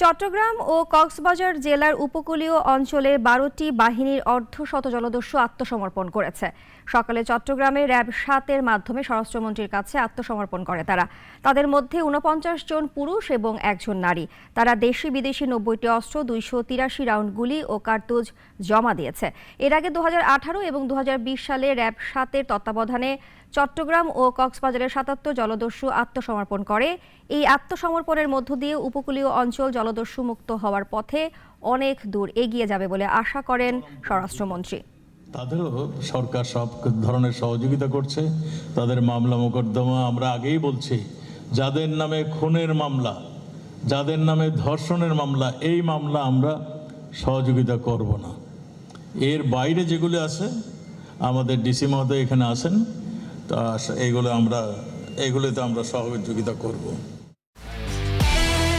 চট্টগ্রাম ও কক্সবাজার জেলার উপকূলীয় অঞ্চলে বারোটি বাহিনীর অর্ধশত জলদস্যু আত্মসমর্পণ করেছে। সকালে চট্টগ্রামে র্যাব সাতের মাধ্যমে স্বরাষ্ট্রমন্ত্রীর কাছে আত্মসমর্পণ করে তারা। তাদের মধ্যে উনপঞ্চাশ জন পুরুষ এবং একজন নারী। তারা দেশি বিদেশি নব্বইটি অস্ত্র, দুইশো তিরাশি রাউন্ড গুলি ও কার্তুজ জমা দিয়েছে। এর আগে দু হাজার আঠারো এবং দু হাজার বিশ সালে র্যাব সাতের তত্ত্বাবধানে চট্টগ্রাম ও কক্সবাজারের সাতাত্তর জলদস্যু আত্মসমর্পণ করে। এই আত্মসমর্পণের মধ্য দিয়ে উপকূলীয় অঞ্চল জলদস্যু মুক্ত হওয়ার পথে অনেক দূর এগিয়ে যাবে বলে আশা করেন স্বরাষ্ট্রমন্ত্রী। তাদেরও সরকার সব ধরনের সহযোগিতা করছে। তাদের মামলা মোকদ্দমা আমরা আগেই বলছি। যাদের নামে খুনের মামলা, যাদের নামে ধর্ষণের মামলা, এই মামলা আমরা সহযোগিতা করব না। এর বাইরে যেগুলো আছে, আমাদের ডিসি মহোদয় এখানে আসেন তা এইগুলো আমরা এইগুলোতে আমরা সহযোগিতা করব।